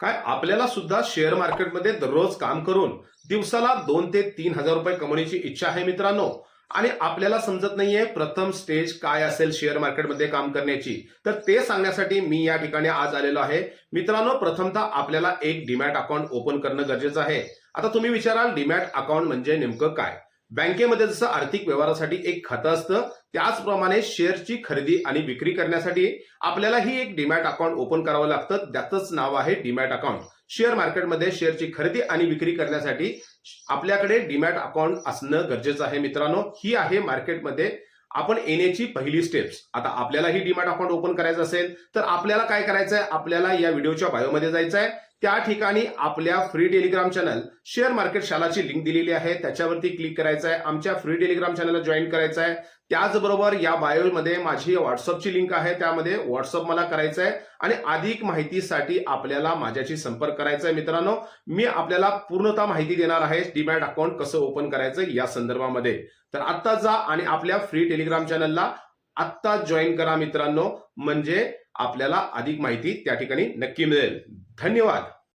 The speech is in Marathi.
काय आपल्याला सुद्धा शेअर मार्केटमध्ये दररोज काम करून दिवसाला दोन ते तीन हजार रुपये कमवण्याची इच्छा आहे मित्रांनो. आणि आपल्याला समजत नाहीये प्रथम स्टेज काय असेल शेअर मार्केटमध्ये काम करण्याची. तर ते सांगण्यासाठी मी या ठिकाणी आज आलेलो आहे. मित्रांनो प्रथमतः आपल्याला एक डीमॅट अकाउंट ओपन करणं गरजेचं आहे. आता तुम्ही विचाराल डीमॅट अकाउंट म्हणजे नेमकं काय? बँकेमध्ये जसं आर्थिक व्यवहारासाठी एक खातं असतं त्याचप्रमाणे शेअरची खरेदी आणि विक्री करण्यासाठी आपल्याला ही एक डीमॅट अकाउंट ओपन करावं लागतं. त्याचंच नाव आहे डीमॅट अकाउंट. शेअर मार्केटमध्ये शेअरची खरेदी आणि विक्री करण्यासाठी आपल्याकडे डीमॅट अकाउंट असणं गरजेचं आहे मित्रांनो. ही आहे मार्केटमध्ये आपण येण्याची पहिली स्टेप्स आता आपल्याला ही डीमॅट अकाउंट ओपन करायचं असेल तर आपल्याला काय करायचं आहे आपल्याला या व्हिडिओच्या बायोमध्ये जायचं आहे त्या ठिकाणी आपल्या free Telegram channel share market शालाची link दिलेली आहे. त्याच्यावरती क्लिक करायचं आहे आमच्या फ्री टेलिग्राम चॅनलला जॉईन करायचं आहे त्याचबरोबर या बायोमध्ये माझी व्हॉट्सअपची लिंक आहे. त्यामध्ये व्हॉट्सअप मला करायचं आहे आणि अधिक माहितीसाठी आपल्याला माझ्याशी संपर्क करायचा आहे मित्रांनो मी आपल्याला पूर्णतः माहिती देणार आहे डीमॅट अकाउंट कसं ओपन करायचं या संदर्भामध्ये. तर आत्ता जा आणि आपल्या फ्री टेलिग्राम चॅनलला आत्ता जॉईन करा मित्रांनो. म्हणजे आपल्याला अधिक माहिती त्या ठिकाणी नक्की मिळेल. धन्यवाद.